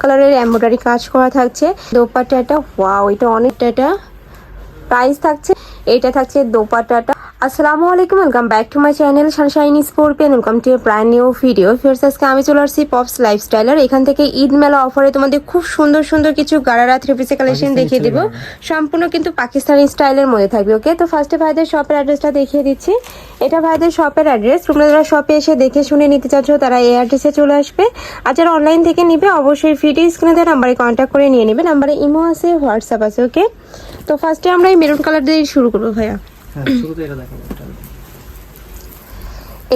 কালারের এমব্রয়ডারি কাজ করা থাকছে। দোপাট্টাটা ওয়াও এটা অনেকটা এটা প্রাইস থাকছে এটা থাকছে দোপাট্টাটা। আসসালামু আলাইকুম welcome back to my channel Sunshine Scorpion welcome to brand new video ফিরস আজকে আমি চলে আসছি পপস লাইফস্টাইলার এখান থেকে ঈদ মেলা অফারে তোমাদের খুব সুন্দর সুন্দর কিছু গারারা থ্রি পিসের কালেকশন দেখিয়ে দিব। সম্পূর্ণ কিন্তু পাকিস্তানি স্টাইলের মধ্যে থাকবে ওকে তো ফার্স্টে ভাইদের শপের অ্যাড্রেসটা দেখিয়ে দিচ্ছি। এটা ভাইদের শপের অ্যাড্রেস তোমরা যারা শপে এসে দেখে শুনে নিতে চাচ্ছ তারা এই অ্যাড্রেসে চলে আসবে। আর যারা অনলাইন থেকে নিবে অবশ্যই ভিডিও স্ক্রিনে দেওয়া নাম্বারে কন্ট্যাক্ট করে নিয়ে নেবে। নাম্বারে ইমো আছে হোয়াটসঅ্যাপ আছে ওকে তো ফার্স্টে আমরা এই মেরুন কালার দিয়ে শুরু করব ভাইয়া হ্যাঁ শুরুতে এটা দেখো এটা।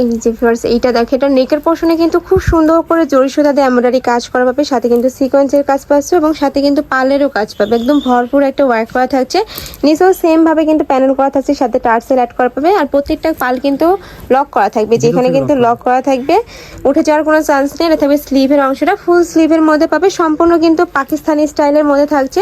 এই যে ভিউয়ার্স এইটা দেখে এটা নেকের পোর্শনে কিন্তু খুব সুন্দর করে জরি সুতা দিয়ে এমব্রয়ডারি কাজ করা পাবে সাথে কিন্তু সিকোয়েন্সের কাজ পাচ্ছ এবং সাথে কিন্তু পার্লেরও কাজ পাবে। একদম ভরপুর একটা ওয়ার্ক করা থাকছে। নিচেও সেম ভাবে কিন্তু প্যানেল করা থাকছে সাথে টার্সেল অ্যাড করা পাবে আর প্রত্যেকটা পাল কিন্তু লক করা থাকবে যেখানে কিন্তু লক করা থাকবে। উঠে যাওয়ার কোনো চান্স নেই এটা থাকবে স্লিভের অংশটা ফুল স্লিভের মধ্যে পাবে সম্পূর্ণ কিন্তু পাকিস্তানি স্টাইলের মধ্যে থাকছে।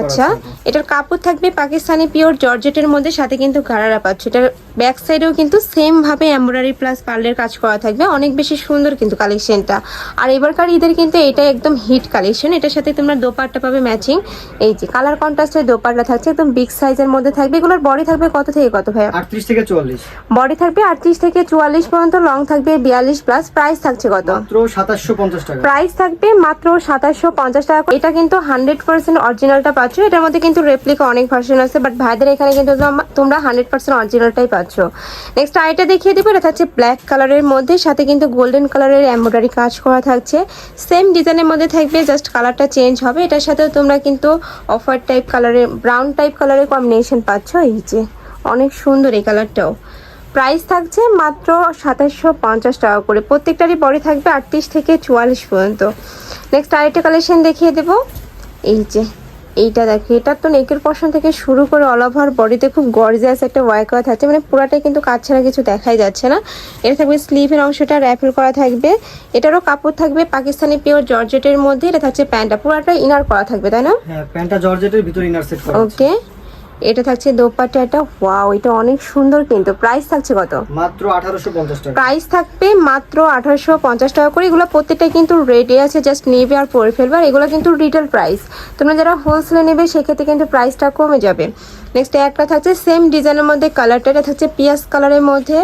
আচ্ছা এটার কাপড় থাকবে পাকিস্তানি পিওর জর্জেটের মধ্যে সাথে কিন্তু গারারা পাচ্ছে। এটার ব্যাক সাইডেও কিন্তু সেম ভাবে এমব্রয়ডারি প্লাস পার্লের কাজ করা থাকবে। অনেক বেশি সুন্দর কিন্তু কালেকশনটা। আর এবারকার ঈদের কিন্তু এটা একদম হিট কালেকশন। এটার সাথে তোমরা দোপাট্টা পাবে ম্যাচিং। এই যে কালার কন্ট্রাস্টের দোপাট্টা থাকছে একদম বিগ সাইজের মধ্যে থাকবে। এগুলোর বডি থাকবে কত থেকে কত ভাইয়া? 38 থেকে 44 বডি থাকবে আটত্রিশ থেকে চুয়াল্লিশ পর্যন্ত লং থাকবে বিয়াল্লিশ প্লাস প্রাইস থাকছে কত? মাত্র 2750 টাকা। প্রাইস থাকবে মাত্র সাতাশশো পঞ্চাশ টাকা এটা কিন্তু হান্ড্রেড পার্সেন্ট অরিজিনালটা পাচ্ছ। এটার মধ্যে কিন্তু রেপ্লিকা অনেক ভার্সন আছে বাট ভাইদের এখানে কিন্তু তোমরা হান্ড্রেড পার্সেন্ট অরিজিনালটাই পাচ্ছ। নেক্সট আইটা দেখিয়ে দেবো এটা থাকছে ব্ল্যাক কালারের মধ্যে, সাথে কিন্তু গোল্ডেন কালারের এমব্রয়ডারি কাজ করা থাকছে। সেম ডিজাইনের মধ্যে থাকবে জাস্ট কালারটা চেঞ্জ হবে। এটার সাথে তোমরা কিন্তু অফার টাইপ কালারের ব্রাউন টাইপ কালারের কম্বিনেশন পাচ্ছ এই যে। অনেক সুন্দর এই কালারটাও প্রাইস থাকছে মাত্র সাতাশশো পঞ্চাশ টাকা করে। প্রত্যেকটারই বডি থাকবে আটত্রিশ থেকে চুয়াল্লিশ পর্যন্ত। নেক্সট আরেকটা কালেকশন দেখিয়ে দেবো। এই যে এইটা দেখো এটা তো নেকের পশন থেকে শুরু করে অল ওভার বডিতে খুব গর্জিয়াস একটা ওয়ার্ক করা থাকছে। মানে পুরাটাই কিন্তু কাজ ছাড়া কিছু দেখাই যাচ্ছে না। এটা থাকবে স্লিভের অংশটা র্যাফেল করা থাকবে। এটারও কাপড় থাকবে পাকিস্তানি পিওর জর্জেটের মধ্যে এটা থাকছে প্যান্টটা পুরাটা ইনার করা থাকবে তাই না? হ্যাঁ প্যান্টটা জর্জেটের ভিতর ইনার সেট করা ওকে এটা থাকছে দোপাট্টাটা। ওয়াও এটা অনেক সুন্দর কিন্তু। প্রাইস থাকছে কত? মাত্র 1850 টাকা। প্রাইস থাকবে মাত্র আঠারোশো পঞ্চাশ টাকা করে। এগুলো প্রত্যেকটা কিন্তু রেডি আছে জাস্ট নেবে আর পরে ফেলবে। আর এগুলো কিন্তু রিটেল প্রাইস তোমরা যারা হোলসেলে নেবে সেক্ষেত্রে কিন্তু প্রাইসটা কমে যাবে। নেক্সট একটা থাকছে সেম ডিজাইনের মধ্যে কালারটা এটা থাকছে পিয়াজ কালারের মধ্যে।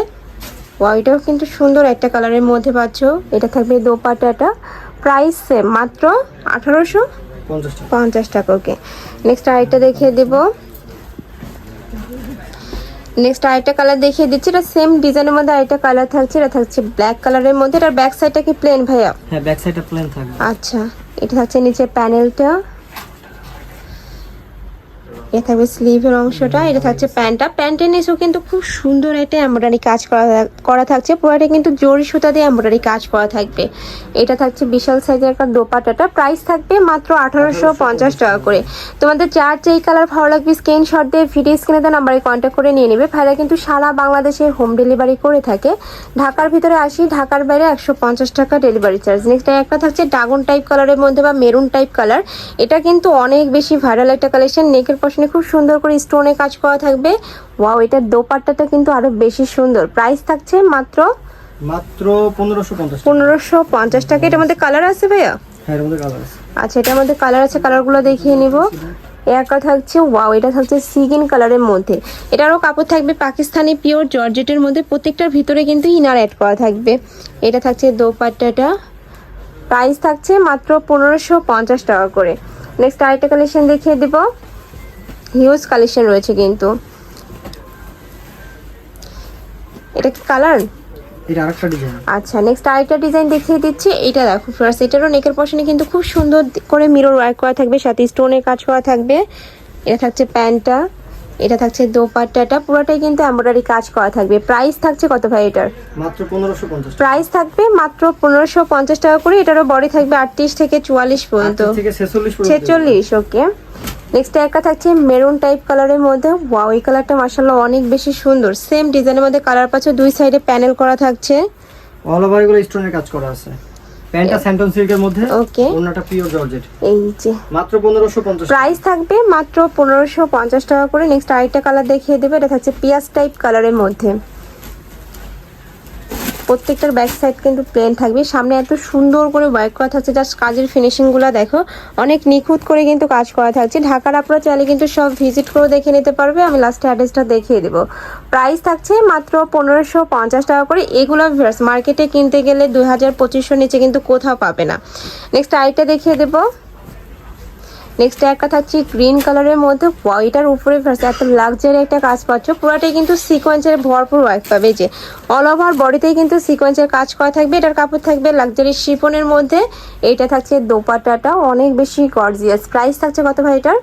ওয়াও এটাও কিন্তু সুন্দর একটা কালারের মধ্যে পাচ্ছ। এটা থাকবে দোপাটাটা প্রাইস সেম মাত্র আঠারোশো 50 টাকা। পঞ্চাশ টাকা ওকে নেক্সট আরেকটা দেখিয়ে দেবো। নেক্সট আরেকটা কালার দেখিয়ে দিচ্ছি। এটা সেম ডিজাইনের মধ্যে আরেকটা কালার থাকছে। এটা থাকছে ব্ল্যাক কালারের মধ্যে। এটার ব্যাক সাইডটা কি প্লেন ভাইয়া? হ্যাঁ ব্যাক সাইডটা প্লেন থাকবে। আচ্ছা এটা থাকছে নিচে প্যানেলটা এটা থাকবে স্লিভের অংশটা, এটা থাকছে প্যান্টটা। প্যান্টের নিচেও কিন্তু খুব সুন্দর একটা এমব্রয়ডারি কাজ করা করা থাকছে। পুরোটা কিন্তু জরি সুতা দিয়ে এমব্রয়ডারি কাজ করা থাকবে। এটা থাকছে বিশাল সাইজের একটা দোপাটাটা প্রাইস থাকবে মাত্র আঠারোশো পঞ্চাশ টাকা করে। তোমাদের যার যেই কালার ভালো লাগবে স্ক্রিনশট দিয়ে ভিডিও স্ক্রিনে দেওয়া নাম্বারে কন্ট্যাক্ট করে নিয়ে নেবে। ভাইরা কিন্তু সারা বাংলাদেশে হোম ডেলিভারি করে থাকে। ঢাকার ভিতরে আসি, ঢাকার বাইরে একশো পঞ্চাশ টাকা ডেলিভারি চার্জ নেক্সট একটা থাকছে ড্রাগন টাইপ কালারের মধ্যে বা মেরুন টাইপ কালার এটা কিন্তু অনেক বেশি ভাইরাল একটা কালেকশন নেকের পশনে খুব সুন্দর করে স্টোনে কাজ করা থাকবে। ওয়াও এটার দোপাট্টাটা কিন্তু আরও বেশি সুন্দর। প্রাইস থাকছে মাত্র মাত্র 1550 টাকা। পনেরোশো পঞ্চাশ টাকা। এটার মধ্যে কালার আছে ভাইয়া? হ্যাঁ এর মধ্যে কালার আছে। আচ্ছা এটার মধ্যে কালার আছে কালারগুলো দেখিয়ে নিব। একটা থাকছে ওয়াও এটা থাকছে সিগিন কালারের মধ্যে। এটারও কাপড় থাকবে পাকিস্তানি পিওর জর্জেটের মধ্যে। প্রত্যেকটার ভিতরে কিন্তু ইনার অ্যাড করা থাকবে। এটা থাকছে দোপাট্টাটা। প্রাইস থাকছে মাত্র পনেরোশো পঞ্চাশ টাকা করে। নেক্সট আরেকটা কালেকশন দেখিয়ে দিব। হিউজ কালেকশন রয়েছে কিন্তু। এটা কি কালার আচ্ছা নেক্সট আরেকটা ডিজাইন দেখিয়ে দিচ্ছি। এটা দেখো ফার্স্ট এটারও নেকের পশনে কিন্তু খুব সুন্দর করে মিরর ওয়ার্ক করা থাকবে সাথে স্টোনের কাজ করা থাকবে। এটা থাকছে প্যান্টটা এটা থাকছে দোপাট্টাটা পুরোটাই কিন্তু এমব্রয়ডারি কাজ করা থাকবে। প্রাইস থাকছে কত ভাই এটার? মাত্র 1550 প্রাইস থাকবে মাত্র পনেরোশো পঞ্চাশ টাকা করে এটারও বডি থাকবে আটত্রিশ থেকে চুয়াল্লিশ পর্যন্ত। 46 পর্যন্ত। ছেচল্লিশ ওকে নেক্সট একটা থাকছে মেরুন টাইপ কালারের মধ্যে। ওয়াও এই কালারটা মার্শাল্লাহ অনেক বেশি সুন্দর। সেম ডিজাইনের মধ্যে কালার পাচ্ছ দুই সাইডে প্যানেল করা থাকছে। অল ওভার এগুলো স্টোনের কাজ করা আছে। প্যান্টটা স্যান্টন সিল্কের মধ্যে ওকে ওন্নাটা পিওর জর্জেট এই যে। মাত্র 1550 প্রাইস থাকবে মাত্র পনেরোশো পঞ্চাশ টাকা করে। নেক্সট আরেকটা কালার দেখিয়ে দেবে এটা থাকছে পিয়াজ টাইপ কালারের মধ্যে। প্রত্যেকটার ব্যাক সাইড কিন্তু প্লেন থাকবে। সামনে এত সুন্দর করে ওয়ার্ক করা থাকছে জাস্ট কাজের ফিনিশিংগুলো দেখো। অনেক নিখুঁত করে কিন্তু কাজ করা থাকছে। ঢাকার আপনারা চাইলে কিন্তু সব ভিজিট করে দেখে নিতে পারবে। আমি লাস্টে অ্যাড্রেসটা দেখিয়ে দেবো। প্রাইস থাকছে মাত্র পনেরোশো পঞ্চাশ টাকা করে। এগুলো মার্কেটে কিনতে গেলে দুই হাজার পঁচিশশো নিচে কিন্তু কোথাও পাবে না। নেক্সট আইটা দেখিয়ে দেবো। নেক্সট একটা থাকছে গ্রিন কালারের মধ্যে হোয়াইটার উপরে এত লাক্সারি একটা কাজ পাচ্ছ। পুরাটাই কিন্তু সিকোয়েন্সের ভরপুর ওয়ার্ক পাবে যে। অল ওভার বডিতেই কিন্তু সিকোয়েন্সের কাজ করা থাকবে এটার কাপড় থাকবে লাক্সারি শিপনের মধ্যে। এটা থাকছে দোপাট্টাটা অনেক বেশি গর্জিয়াস প্রাইস থাকছে কত ভাই এটার?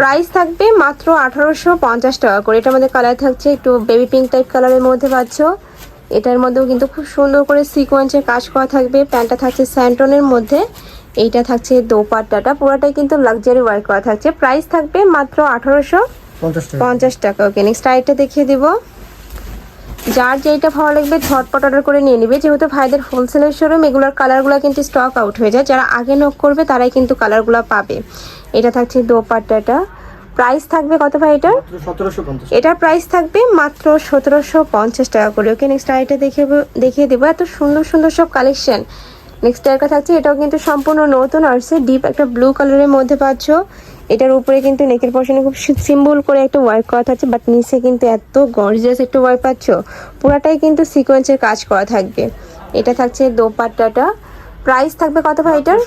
প্রাইস থাকবে মাত্র আঠারোশো পঞ্চাশ টাকা করে। এটার মধ্যে কালার থাকছে একটু বেবি পিঙ্ক টাইপ কালারের মধ্যে পাচ্ছ। এটার মধ্যেও কিন্তু খুব সুন্দর করে সিকোয়েন্সের কাজ করা থাকবে। প্যান্টটা থাকছে স্যান্টনের মধ্যে এইটা থাকছে দোপাট্টাটা। পুরোটাই কিন্তু লাক্সারি ওয়ার্ক করা থাকছে। প্রাইস থাকবে মাত্র আঠারোশো পঞ্চাশ টাকা। ওকে নেক্সট আইটা দেখিয়ে দিব। যার যেটা ভালো লাগবে ঝটপট অর্ডার করে নিয়ে নিবে। যেহেতু ভাইদের হোলসেলের শোরুম এগুলোর কালারগুলো কিন্তু স্টক আউট হয়ে যায়। যারা আগে নক করবে তারাই কিন্তু কালারগুলো পাবে। এটা থাকছে দোপাট্টাটা। প্রাইস থাকবে কত ভাই এটার? পঞ্চাশ এটার প্রাইস থাকবে মাত্র সতেরোশো পঞ্চাশ টাকা করে। ওকে নেক্সট আইটা দেখে দেখিয়ে দেবো এত সুন্দর সুন্দর সব কালেকশন নেক্সট একটা থাকছে এটাও কিন্তু সম্পূর্ণ নতুন আসছে ডিপ একটা ব্লু কালারের মধ্যে পাচ্ছ। এটার উপরে কিন্তু নেকের পশনে খুব সিম্বল করে একটা ওয়ার্ক করা থাকছে বাট নিচে কিন্তু এত গর্জিয়াস একটা ওয়ার্ক পাচ্ছ। পুরাটাই কিন্তু সিকোয়েন্সের কাজ করা থাকবে। এটা থাকছে দোপাট্টাটা। প্রাইস থাকবে কত ভাই এটার?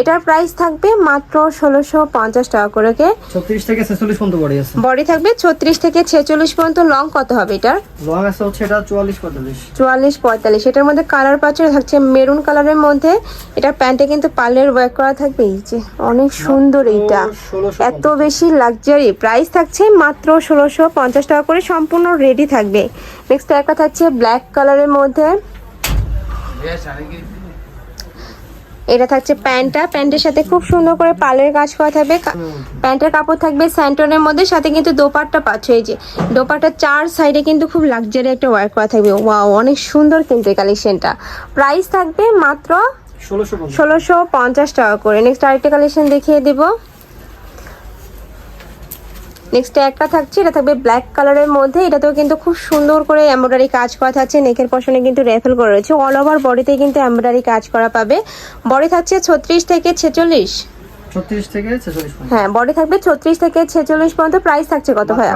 এটার প্রাইস থাকবে মাত্র ষোলোশো পঞ্চাশ টাকা করে ছত্রিশ থেকে ছেচল্লিশ পর্যন্ত বডি আছে। বডি থাকবে ছত্রিশ থেকে ছেচল্লিশ পর্যন্ত। লং কত হবে এটার? লং আছে হচ্ছে এটা চুয়াল্লিশ পঁয়তাল্লিশ। চুয়াল্লিশ পঁয়তাল্লিশ। এটার মধ্যে কালার পাচ্ছ থাকছে মেরুন কালারের মধ্যে। এটার প্যান্টে কিন্তু পার্লের ওয়ার্ক করা থাকবে এই যে অনেক সুন্দর এইটা। এত বেশি লাক্সারি। প্রাইস থাকছে মাত্র ষোলোশো পঞ্চাশ টাকা করে সম্পূর্ণ রেডি থাকবে। নেক্সট একটা থাকছে ব্ল্যাক কালারের মধ্যে। এটা থাকছে প্যান্টটা। প্যান্টের সাথে খুব সুন্দর করে পালের কাজ করা থাকবে। প্যান্টের কাপড় থাকবে স্যান্টনের মধ্যে সাথে কিন্তু দোপারটা পাচ্ছ। এই যে দোপারটা চার সাইডে কিন্তু খুব লাক্সারি একটা ওয়ার্ক করা থাকবে। ওয়াও অনেক সুন্দর কিন্তু এই কালেকশনটা প্রাইস থাকবে মাত্র ষোলোশো পঞ্চাশ। টাকা করে। নেক্সট আরেকটা কালেকশন দেখিয়ে দেব। নেক্সট একটা থাকছে, এটা থাকবে ব্ল্যাক কালারের মধ্যে। এটাতেও কিন্তু খুব সুন্দর করে এমব্রয়ডারি কাজ করা থাকছে। নেকের পশনে কিন্তু রেফেল করা রয়েছে। অল ওভার বডিতে কিন্তু এমব্রয়ডারি কাজ করা পাবে। বডি থাকছে ছত্রিশ থেকে ছেচল্লিশ। থেকে হ্যাঁ বডি থাকবে ছত্রিশ থেকে ছেচল্লিশ পর্যন্ত প্রাইস থাকছে কত ভাইয়া?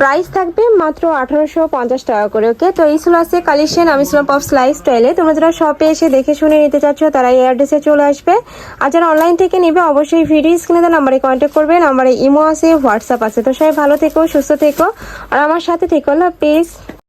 প্রাইস থাকবে মাত্র আঠারোশো পঞ্চাশ টাকা করে ওকে তো এই ছিল আছে কালেকশন আমি ছিলাম পপস লাইফ স্টাইলে তোমরা যারা শপে এসে দেখে শুনে নিতে চাচ্ছ তারা এই অ্যাড্রেসে চলে আসবে। আর যারা অনলাইন থেকে নেবে অবশ্যই ভিডিও স্ক্রিনে নাম্বারে কন্ট্যাক্ট করবে। নাম্বারে ইমো আছে হোয়াটসঅ্যাপ আছে। তো সবাই ভালো থেকো সুস্থ থেকো। আর আমার সাথে থেকো না প্লিজ